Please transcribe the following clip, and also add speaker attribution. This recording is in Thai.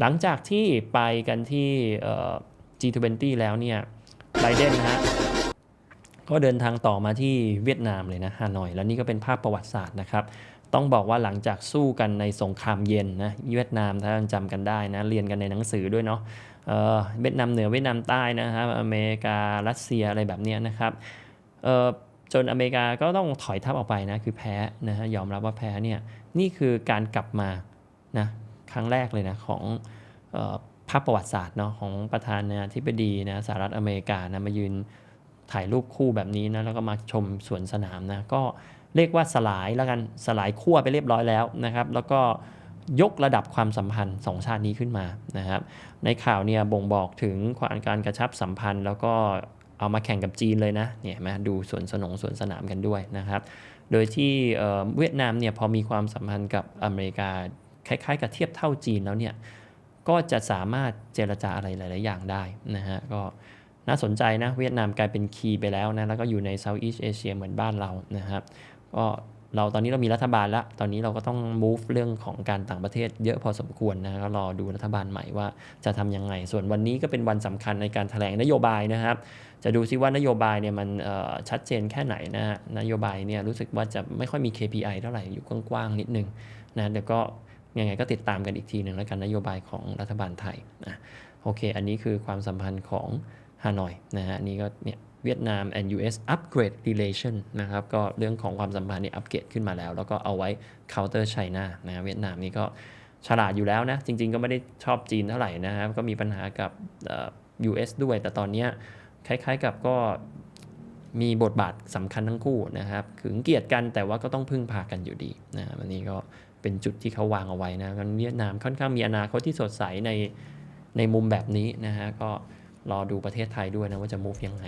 Speaker 1: หลังจากที่ไปกันที่เอ่อ G20 แล้วเนี่ยไบเดนนะฮะก็เดินทางต่อมาที่เวียดนามเลยนะฮานอย แล้วนี่ก็เป็นภาพประวัติศาสตร์นะครับ ต้องบอกว่าหลังจากสู้กันในสงครามเย็นนะเวียดนามถ้าจำกันได้นะเรียนกันในหนังสือด้วยเนาะเเวียดนามเหนือเวียดนามใต้นะครับอเมริการัสเซียอะไรแบบเนี้ยนะครับจนอเมริกาก็ต้องถอยทัพออกไปนะคือแพ้นะฮะยอมรับว่าแพ้เนี่ยนี่คือการกลับมานะ ครั้งแรกเลยนะของภาพประวัติศาสตร์เนาะของประธานาธิบดีนะสหรัฐอเมริกานะมายืนถ่ายรูปคู่แบบนี้นะแล้วก็มาชมสวนสนามนะก็เรียกว่าสลายแล้วกันสลายขั้วไปเรียบร้อยแล้วนะครับ แล้วก็ยกระดับความสัมพันธ์สองชาตินี้ขึ้นมานะครับ ในข่าวเนี่ยบ่งบอกถึงความการกระชับสัมพันธ์ แล้วก็เอามาแข่งกับจีนเลยนะเนี่ยเห็นไหมดูสวนสนงสวนสนามกันด้วยนะครับ โดยที่เวียดนามเนี่ยพอมีความสัมพันธ์กับอเมริกา คล้ายๆ กับเทียบเท่าจีนแล้วเนี่ยก็จะสามารถเจรจาอะไรหลาย ๆ อย่างได้นะฮะก็น่าสนใจนะเวียดนามกลายเป็นคีย์ไปแล้วนะแล้วก็อยู่ในเซาท์อีสเอเชียเหมือนบ้านเรานะครับก็เราตอนนี้เรามีรัฐบาลแล้ว ตอนนี้เราก็ต้อง move เรื่องของการต่างประเทศเยอะพอสมควรนะก็รอดูรัฐบาลใหม่ว่าจะทำยังไง ส่วนวันนี้ก็เป็นวันสำคัญในการแถลงนโยบายนะครับ จะดูซิว่านโยบายเนี่ยมันชัดเจนแค่ไหนนะฮะนโยบายเนี่ยรู้สึกว่าจะไม่ค่อยมี KPI เท่าไหร่อยู่กว้างๆนิดนึงนะเดี๋ยวก็ ยังไงก็ติดตามกันอีกทีหนึ่งแล้วกันนโยบายของรัฐบาลไทยนะโอเค อันนี้คือความสัมพันธ์ของฮานอยนะฮะนี่ก็เนี่ยเวียดนาม and US upgrade relation นะครับ ก็เรื่องของความสัมพันธ์นี่อัปเกรดขึ้นมาแล้ว แล้วก็เอาไว้ counter China นะฮะเวียดนามนี่ก็ฉลาดอยู่แล้วนะ จริง ๆ ก็ไม่ได้ชอบจีนเท่าไหร่นะครับ ก็มีปัญหากับเอ่อ US ด้วย แต่ตอนเนี้ยคล้ายๆกับก็ มีบทบาทสำคัญทั้งคู่นะครับขึงเกียรติกันแต่ว่าก็ต้องพึ่งพากันอยู่ดีนะวันนี้ก็เป็นจุดที่เขาวางเอาไว้นะกันเวียดนามค่อนข้างมีอนาคตที่สดใสในในมุมแบบนี้นะฮะก็รอดูประเทศไทยด้วยนะว่าจะ move ยังไง